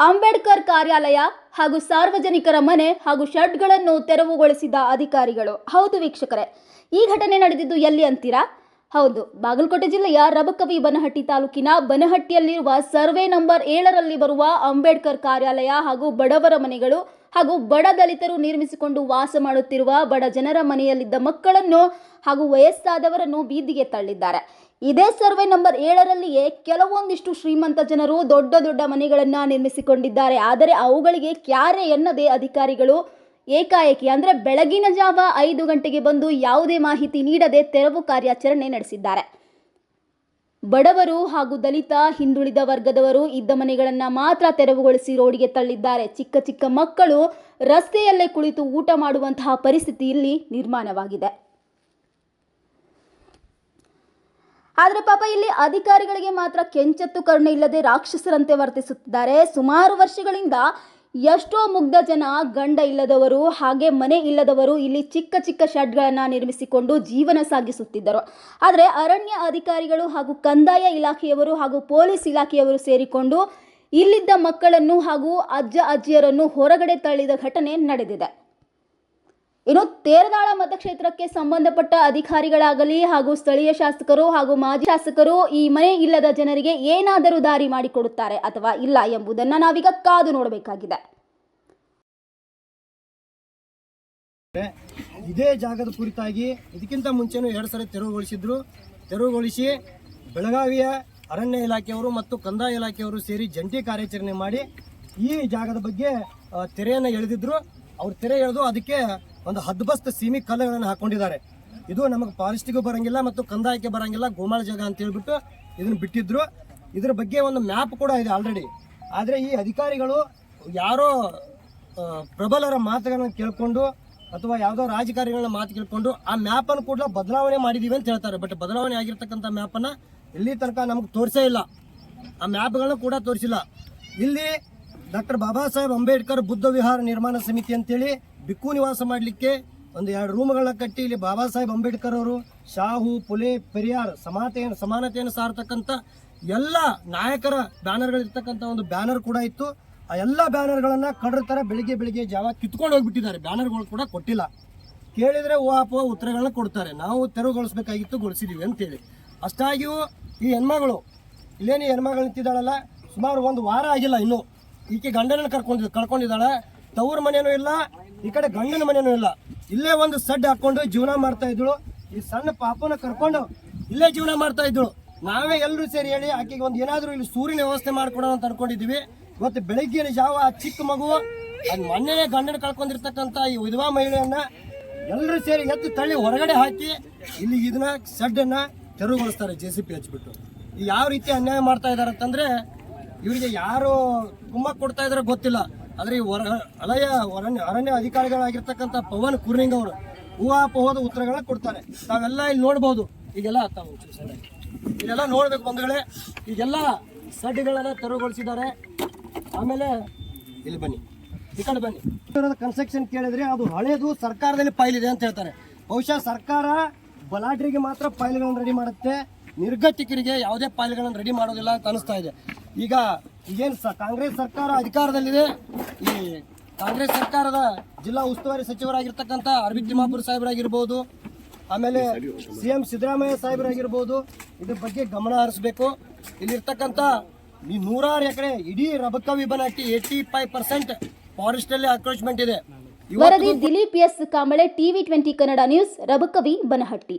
ಅಂಬೇಡ್ಕರ್ ಕಾರ್ಯಾಲಯ ಹಾಗೂ ಸಾರ್ವಜನಿಕರ ಮನೆ ಹಾಗೂ ಶೆಡ್ಗಳನ್ನು ತೆರವುಗೊಳಿಸಿದ ಅಧಿಕಾರಿಗಳು. ಹೌದು ವೀಕ್ಷಕರೇ, ಈ ಘಟನೆ ನಡೆದಿದ್ದು ಎಲ್ಲಿ ಅಂತೀರಾ? ಹೌದು, ಬಾಗಲಕೋಟೆ ಜಿಲ್ಲೆಯ ರಬಕವಿ ಬನಹಟ್ಟಿ ತಾಲೂಕಿನ ಬನಹಟ್ಟಿಯಲ್ಲಿರುವ ಸರ್ವೆ ನಂಬರ್ ಏಳರಲ್ಲಿ ಬರುವ ಅಂಬೇಡ್ಕರ್ ಕಾರ್ಯಾಲಯ ಹಾಗೂ ಬಡವರ ಮನೆಗಳು ಹಾಗೂ ಬಡ ದಲಿತರು ನಿರ್ಮಿಸಿಕೊಂಡು ವಾಸ ಮಾಡುತ್ತಿರುವ ಬಡ ಜನರ ಮನೆಯಲ್ಲಿದ್ದ ಮಕ್ಕಳನ್ನು ಹಾಗೂ ವಯಸ್ಸಾದವರನ್ನು ಬೀದಿಗೆ ತಳ್ಳಿದ್ದಾರೆ. ಇದೇ ಸರ್ವೆ ನಂಬರ್ ಏಳರಲ್ಲಿಯೇ ಕೆಲವೊಂದಿಷ್ಟು ಶ್ರೀಮಂತ ಜನರು ದೊಡ್ಡ ದೊಡ್ಡ ಮನೆಗಳನ್ನು ನಿರ್ಮಿಸಿಕೊಂಡಿದ್ದಾರೆ. ಆದರೆ ಅವುಗಳಿಗೆ ಕ್ಯಾರೆ ಎನ್ನದೇ ಅಧಿಕಾರಿಗಳು ಏಕಾಏಕಿ ಅಂದರೆ ಬೆಳಗಿನ ಜಾವ ಐದು ಗಂಟೆಗೆ ಬಂದು ಯಾವುದೇ ಮಾಹಿತಿ ನೀಡದೆ ತೆರವು ಕಾರ್ಯಾಚರಣೆ ನಡೆಸಿದ್ದಾರೆ. ಬಡವರು ಹಾಗೂ ದಲಿತ, ಹಿಂದುಳಿದ ವರ್ಗದವರು ಇದ್ದ ಮನೆಗಳನ್ನು ಮಾತ್ರ ತೆರವುಗೊಳಿಸಿ ರೋಡಿಗೆ ತಳ್ಳಿದ್ದಾರೆ. ಚಿಕ್ಕ ಚಿಕ್ಕ ಮಕ್ಕಳು ರಸ್ತೆಯಲ್ಲೇ ಕುಳಿತು ಊಟ ಮಾಡುವಂತಹ ಪರಿಸ್ಥಿತಿ ಇಲ್ಲಿ ನಿರ್ಮಾಣವಾಗಿದೆ. ಆದರೆ ಪಾಪ ಇಲ್ಲಿ ಅಧಿಕಾರಿಗಳಿಗೆ ಮಾತ್ರ ಕೆಂಚತ್ತು ಕರುಣೆ ಇಲ್ಲದೆ ರಾಕ್ಷಸರಂತೆ ವರ್ತಿಸುತ್ತಿದ್ದಾರೆ. ಸುಮಾರು ವರ್ಷಗಳಿಂದ ಎಷ್ಟೋ ಮುಗ್ಧ ಜನ ಗಂಡ ಇಲ್ಲದವರು ಹಾಗೆ ಮನೆ ಇಲ್ಲದವರು ಇಲ್ಲಿ ಚಿಕ್ಕ ಚಿಕ್ಕ ಶೆಡ್ಗಳನ್ನು ನಿರ್ಮಿಸಿಕೊಂಡು ಜೀವನ ಸಾಗಿಸುತ್ತಿದ್ದರು. ಆದರೆ ಅರಣ್ಯ ಅಧಿಕಾರಿಗಳು ಹಾಗೂ ಕಂದಾಯ ಇಲಾಖೆಯವರು ಹಾಗೂ ಪೊಲೀಸ್ ಇಲಾಖೆಯವರು ಸೇರಿಕೊಂಡು ಇಲ್ಲಿದ್ದ ಮಕ್ಕಳನ್ನು ಹಾಗೂ ಅಜ್ಜ, ಅಜ್ಜಿಯರನ್ನು ಹೊರಗಡೆ ತಳ್ಳಿದ ಘಟನೆ ನಡೆದಿದೆ. ಇನ್ನು ತೇರದಾಳ ಮತಕ್ಷೇತ್ರಕ್ಕೆ ಸಂಬಂಧಪಟ್ಟ ಅಧಿಕಾರಿಗಳಾಗಲಿ ಹಾಗೂ ಸ್ಥಳೀಯ ಶಾಸಕರು ಹಾಗೂ ಮಾಜಿ ಶಾಸಕರು ಈ ಮನೆ ಇಲ್ಲದ ಜನರಿಗೆ ಏನಾದರೂ ದಾರಿ ಮಾಡಿಕೊಡುತ್ತಾರೆ ಅಥವಾ ಇಲ್ಲ ಎಂಬುದನ್ನು ನಾವೀಗ ಕಾದು ನೋಡಬೇಕಾಗಿದೆ. ಇದೇ ಜಾಗದ ಕುರಿತಾಗಿ ಇದಕ್ಕಿಂತ ಮುಂಚೆನೂ ಎರಡು ಸಲ ತೆರವುಗೊಳಿಸಿದ್ರು. ತೆರವುಗೊಳಿಸಿ ಬೆಳಗಾವಿಯ ಅರಣ್ಯ ಇಲಾಖೆಯವರು ಮತ್ತು ಕಂದಾಯ ಇಲಾಖೆಯವರು ಸೇರಿ ಜಂಟಿ ಕಾರ್ಯಾಚರಣೆ ಮಾಡಿ ಈ ಜಾಗದ ಬಗ್ಗೆ ತೆರೆಯನ್ನು ಎಳೆದಿದ್ರು. ಅವ್ರು ತೆರೆ ಎಳೆದು ಅದಕ್ಕೆ ಒಂದು ಹದ್ಬಸ್ತ್ ಸೀಮಿ ಕಲ್ಲುಗಳನ್ನು ಹಾಕೊಂಡಿದ್ದಾರೆ. ಇದು ನಮಗೆ ಫಾರೆಸ್ಟಿಗೂ ಬರಂಗಿಲ್ಲ ಮತ್ತು ಕಂದಾಯಕ್ಕೆ ಬರಂಗಿಲ್ಲ, ಗೋಮಾಳ ಜಾಗ ಅಂತ ಹೇಳ್ಬಿಟ್ಟು ಇದನ್ನು ಬಿಟ್ಟಿದ್ರು. ಇದ್ರ ಬಗ್ಗೆ ಒಂದು ಮ್ಯಾಪ್ ಕೂಡ ಇದೆ ಆಲ್ರೆಡಿ ಆದರೆ ಈ ಅಧಿಕಾರಿಗಳು ಯಾರೋ ಪ್ರಬಲರ ಮಾತುಗಳನ್ನು ಕೇಳಿಕೊಂಡು ಅಥವಾ ಯಾವುದೋ ರಾಜಕಾರಿಗಳನ್ನ ಮಾತು ಕೇಳ್ಕೊಂಡು ಆ ಮ್ಯಾಪ್ ಅನ್ನು ಕೂಡ ಬದಲಾವಣೆ ಮಾಡಿದೀವಿ ಅಂತ ಹೇಳ್ತಾರೆ. ಬಟ್ ಬದಲಾವಣೆ ಆಗಿರ್ತಕ್ಕಂಥ ಮ್ಯಾಪ್ ಅನ್ನ ಇಲ್ಲಿ ತನಕ ನಮಗೆ ತೋರಿಸೇ ಇಲ್ಲ. ಆ ಮ್ಯಾಪ್ಗಳನ್ನ ಕೂಡ ತೋರಿಸಿಲ್ಲ. ಇಲ್ಲಿ ಡಾಕ್ಟರ್ ಬಾಬಾ ಸಾಹೇಬ್ ಅಂಬೇಡ್ಕರ್ ಬುದ್ಧ ವಿಹಾರ ನಿರ್ಮಾಣ ಸಮಿತಿ ಅಂತೇಳಿ ಬಿಕ್ಕು ನಿವಾಸ ಮಾಡಲಿಕ್ಕೆ ಒಂದು ಎರಡು ರೂಮ್ಗಳನ್ನ ಕಟ್ಟಿ ಇಲ್ಲಿ ಬಾಬಾ ಸಾಹೇಬ್ ಅಂಬೇಡ್ಕರ್ ಅವರು, ಶಾಹು, ಪುಲೆ, ಪೆರಿಯಾರ್ ಸಮಾನತೆಯನ್ನು ಸಮಾನತೆಯನ್ನು ಸಾರ್ತಕ್ಕಂಥ ಎಲ್ಲ ನಾಯಕರ ಬ್ಯಾನರ್ಗಳಿರ್ತಕ್ಕಂಥ ಒಂದು ಬ್ಯಾನರ್ ಕೂಡ ಇತ್ತು. ಆ ಎಲ್ಲ ಬ್ಯಾನರ್ಗಳನ್ನು ಕಡ್ರ ತರ ಬೆಳಿಗ್ಗೆ ಬೆಳಿಗ್ಗೆ ಜಾವ ಕಿತ್ಕೊಂಡು ಹೋಗ್ಬಿಟ್ಟಿದ್ದಾರೆ. ಬ್ಯಾನರ್ಗಳು ಕೂಡ ಕೊಟ್ಟಿಲ್ಲ. ಕೇಳಿದ್ರೆ ಓ ಉತ್ತರಗಳನ್ನು ಕೊಡ್ತಾರೆ. ನಾವು ತೆರವುಗೊಳಿಸ್ಬೇಕಾಗಿತ್ತು ಗೊಳಿಸಿದೀವಿ ಅಂತೇಳಿ. ಅಷ್ಟಾಗಿಯೂ ಈ ಹೆಣ್ಮಗಳು, ಇಲ್ಲೇನು ಹೆಣ್ಮಗಳು ನಿಂತಿದ್ದಾಳಲ್ಲ? ಸುಮಾರು ಒಂದು ವಾರ ಆಗಿಲ್ಲ ಇನ್ನು. ಈಕೆ ಗಂಡನನ್ನು ಕರ್ಕೊಂಡಿದ್ದು ಕರ್ಕೊಂಡಿದ್ದಾಳೆ. ತವ್ರ ಮನೆಯೂ ಇಲ್ಲ. ಈ ಕಡೆ ಗಂಡನ ಮನೆಯೂ ಇಲ್ಲ. ಇಲ್ಲೇ ಒಂದು ಸಡ್ ಹಾಕೊಂಡು ಜೀವನ ಮಾಡ್ತಾ ಇದ್ಳು ಈ ಸಣ್ಣ ಪಾಪನ ಕರ್ಕೊಂಡು ಇಲ್ಲೇ ಜೀವನ ಮಾಡ್ತಾ ಇದ್ಳು ನಾವೇ ಎಲ್ಲರೂ ಸೇರಿ ಹೇಳಿ ಆಕೆಗೆ ಒಂದು ಏನಾದರೂ ಇಲ್ಲಿ ಸೂರ್ಯನ ವ್ಯವಸ್ಥೆ ಮಾಡ್ಕೊಡೋಣ ಅಂತ ಅನ್ಕೊಂಡಿದೀವಿ ಇವತ್ತು ಬೆಳಗ್ಗಿನ ಜಾವ ಆ ಚಿಕ್ಕ ಮಗು ಅದ್ ಮೊನ್ನೆ ಗಂಡನ ಕಳ್ಕೊಂಡಿರ್ತಕ್ಕಂಥ ಈ ವಿಧವಾ ಮಹಿಳೆಯನ್ನ ಎಲ್ಲರೂ ಸೇರಿ ಎತ್ತು ತಳ್ಳಿ ಹೊರಗಡೆ ಹಾಕಿ ಇಲ್ಲಿ ಇದನ್ನ ಸಡ್ಡನ್ನ ತೆರವುಗೊಳಿಸ್ತಾರೆ ಜೆ ಸಿ ಪಿ ಹಚ್ಬಿಟ್ಟು ಯಾವ ರೀತಿ ಅನ್ಯಾಯ ಮಾಡ್ತಾ ಇದಾರೆ ಅಂತಂದ್ರೆ, ಇವರಿಗೆ ಯಾರು ಕುಮ್ಮಕ್ ಕೊಡ್ತಾ ಇದಾರೆ ಗೊತ್ತಿಲ್ಲ. ಆದ್ರೆ ಹೊರ ಅಲಯ ಅರಣ್ಯ ಅರಣ್ಯ ಅಧಿಕಾರಿಗಳಾಗಿರ್ತಕ್ಕಂಥ ಪವನ್ ಕುರ್ನಿಂಗ್ ಅವರು ಊಹಾಪೋಹದ ಉತ್ತರಗಳನ್ನ ಕೊಡ್ತಾರೆ. ತಾವೆಲ್ಲ ಇಲ್ಲಿ ನೋಡ್ಬೋದು. ಈಗೆಲ್ಲ ತಾವು ಒಂಚೂರು ಇದೆಲ್ಲ ನೋಡ್ಬೇಕು ಬಂಧುಗಳೇ. ಈಗೆಲ್ಲ ಸಡ್ಡಿಗಳನ್ನ ತೆರವುಗೊಳಿಸಿದ್ದಾರೆ. ಆಮೇಲೆ ಇಲ್ಲಿ ಬನ್ನಿ. ಈ ಕಡೆ ಬನ್ನಿ. ಕನ್ಸ್ಟ್ರಕ್ಷನ್ ಕೇಳಿದ್ರೆ ಅದು ಹಳೇದು ಸರ್ಕಾರದಲ್ಲಿ ಫೈಲ್ ಇದೆ ಅಂತ ಹೇಳ್ತಾರೆ. ಬಹುಶಃ ಸರ್ಕಾರ ಬಲಾಢ್ಯರಿಗೆ ಮಾತ್ರ ಫೈಲ್ಗಳನ್ನು ರೆಡಿ ಮಾಡುತ್ತೆ. ನಿರ್ಗತಿಕರಿಗೆ ಯಾವುದೇ ಫೈಲ್ಗಳನ್ನು ರೆಡಿ ಮಾಡೋದಿಲ್ಲ ಅಂತ ಅನಿಸ್ತಾ ಇದೆ. ಈಗ ಈಗೇನು ಸ, ಕಾಂಗ್ರೆಸ್ ಸರ್ಕಾರ ಅಧಿಕಾರದಲ್ಲಿದೆ. ಈ ಕಾಂಗ್ರೆಸ್ ಸರ್ಕಾರದ ಜಿಲ್ಲಾ ಉಸ್ತುವಾರಿ ಸಚಿವರಾಗಿರ್ತಕ್ಕಂಥ ಅರವಿಂದ್ ತಿಮ್ಮಾಪುರ ಸಾಹೇಬರಾಗಿರ್ಬೋದು, ಆಮೇಲೆ ಸಿ ಎಂ ಸಿದ್ದರಾಮಯ್ಯ ಸಾಹೇಬರಾಗಿರ್ಬೋದು, ಇದ್ರ ಬಗ್ಗೆ ಗಮನ ಹರಿಸಬೇಕು. ಇಲ್ಲಿರ್ತಕ್ಕಂಥ ಈ ನೂರಾರು ಎಕರೆ ಇಡೀ Rabakavi Banahatti eighty five percent forest ಅಲ್ಲಿ ಅಕ್ರೋಚ್ಮೆಂಟ್ ಇದೆ ವರದಿ Dilip S. Kamble TV twenty Kannada news Rabakavi Banahatti.